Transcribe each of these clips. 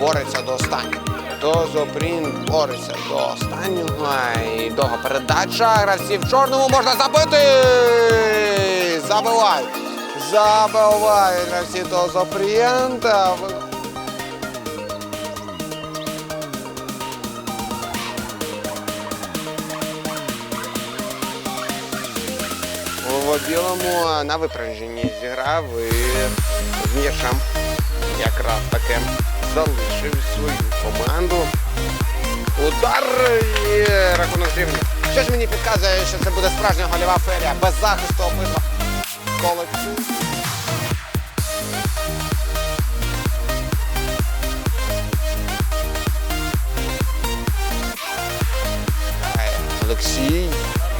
бореться до останнього. Тозопрін бореться до останнього. І довга передача. Гравці в чорному можна забити. Забивають. Забивають гравці Тозопрін. Та ви- В білому на випередженні зіграв і з м'ячем якраз таки залишив свою команду. Удар і рахунок рівний. Що ж мені підказує, що це буде справжня гольова ферія без захисту обидва колектив. Олексій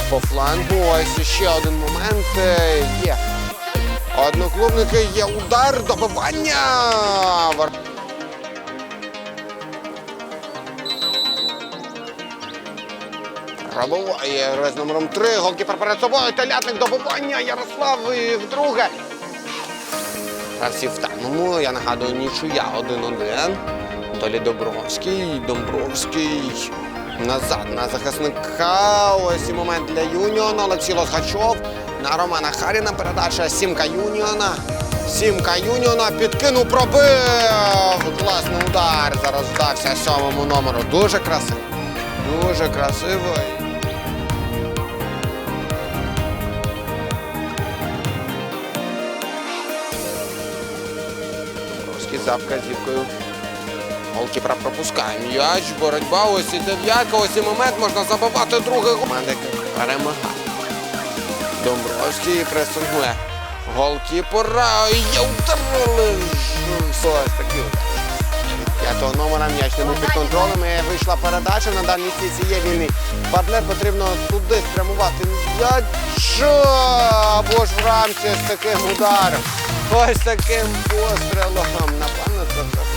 по флангу. Ось ще один момент е, є. Одноклубники є удар, добивання. Пробиває гравець номером 3. Голкіпер перед собою. Телятник добивання. Ярослав вдруге. Гравці в таймому. Я нагадую, нічия 1-1. Долі Добровський. Домбровський. Назад на захисника. Ось і момент для Юніона. Олексій Лосгачов. На Романа Харіна передача. Сімка Юніона. Сімка Юніона підкинув, пробив. Класний удар. Зараз вдався сьомому номеру. Дуже красиво. Дуже красиво. Добровський за вказівкою. Голкіпера пропускає м'яч, боротьба, ось і дев'ятка, ось і момент, можна забивати другий команди перемагає. Домбровський пресингує. Голкіпера, є ударили. Ось такий удар. П'ятого номера м'яч під контролем. Вийшла передача на дальній стійці. Є вільний партнер. Потрібно туди спрямувати м'яч. Або ж в рамці з таким ударом. Ось таким пострілом. Напевно, це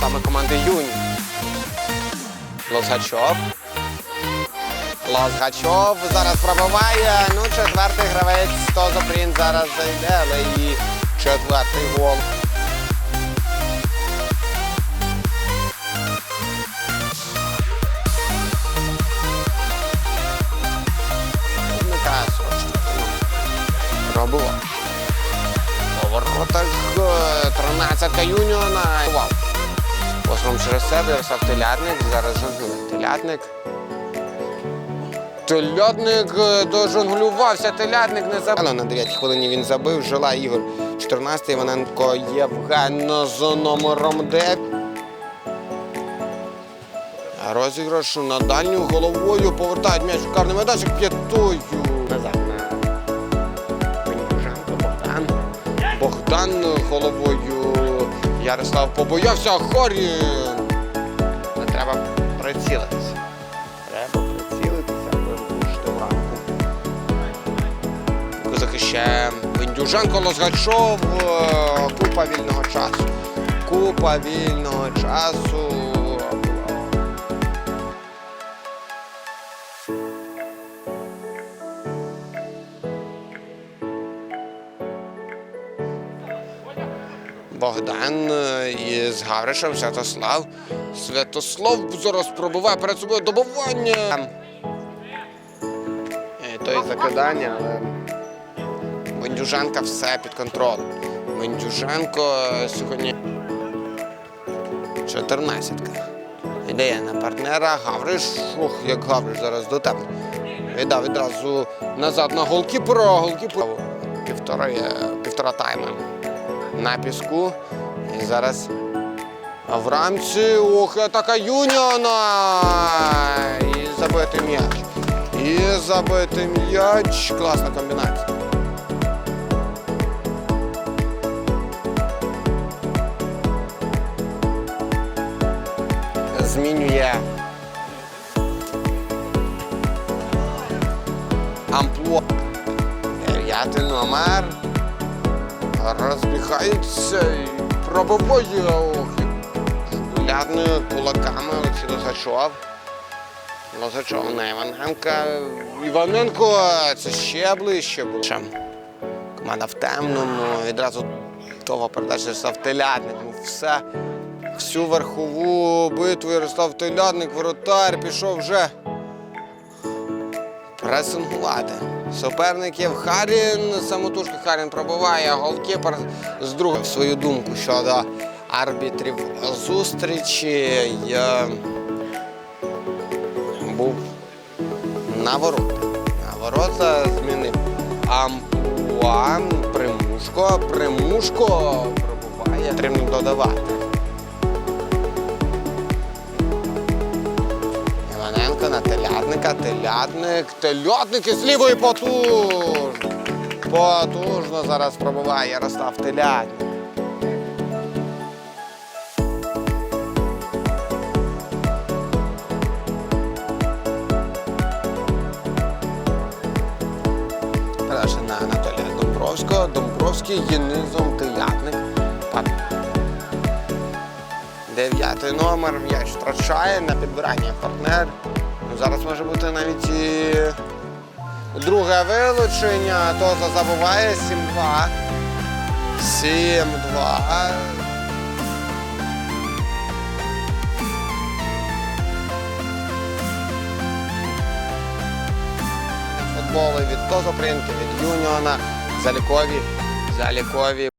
Саме команди Юні. Лозгачов. Лозгачов зараз пробиває. Ну, четвертий гравець Тозопрін зараз зайде, але і четвертий гол. Вмикає 44 Пробував. По воротах 13 Юніона. Вау. Послом через себе Ярослав Телятник. Зараз жонглює. Телятник. Телятник е, дожонглювався, телятник не забив. Але на 9 хвилині він забив. Жила Ігор 14 Іваненко Євген з номером 9. Розіграш на дальню головою повертають м'яч в карний майданчик п'ятою. Назад на Богдан. Богдан головою. Ярослав побоявся. Хорі. Не треба прицілитися. Треба прицілитися, до влучити в рамку. Захищає Бендюженко Лозгачов. Е, Купа вільного часу. Купа вільного часу. Богдан е, із Гавришем Святослав. Святослав зараз пробиває перед собою добування. Е, То і закидання, але Мендюженка все під контролем. Мендюженко е, сьогодні 14-ка. Ідея на партнера. Гавриш. Ох, як Гавриш зараз до тебе. Віддав відразу назад на голкіпера. Голкіпер. Півтора, півтора тайма на піску. І зараз в рамці. Ох, атака Юніона. І забити м'яч. І забити м'яч. Класна комбінація. Змінює амплуа. Дев'ятий номер. Розбігається і пробиває ох, і шулядними кулаками Олексій Лосачов. Лозачов на Іваненка. Іваненко це ще ближче було. Команда в темному. Відразу того передача став телятник. Ну, все. Всю верхову битву Ярослав Телятник, воротар, пішов вже пресингувати. Суперників Харін, самотужки Харін пробиває, а голкіпер з другої свою думку щодо арбітрів зустрічі. Я був на ворота. На ворота змінив Ампуан, Примушко, Примушко пробуває. Потрібно додавати. Телятника, телятник, телятник із лівої потужно. Потужно зараз пробуває Ярослав Телятник. Передача Анатолія Домбровського. Домбровський є низом телятник. Дев'ятий номер м'яч втрачає на підбирання партнер. Зараз може бути навіть і друге вилучення. Тоза забуває 7-2. 7-2. Футболи від Тоза прийняті від Юніона. Залікові. Залікові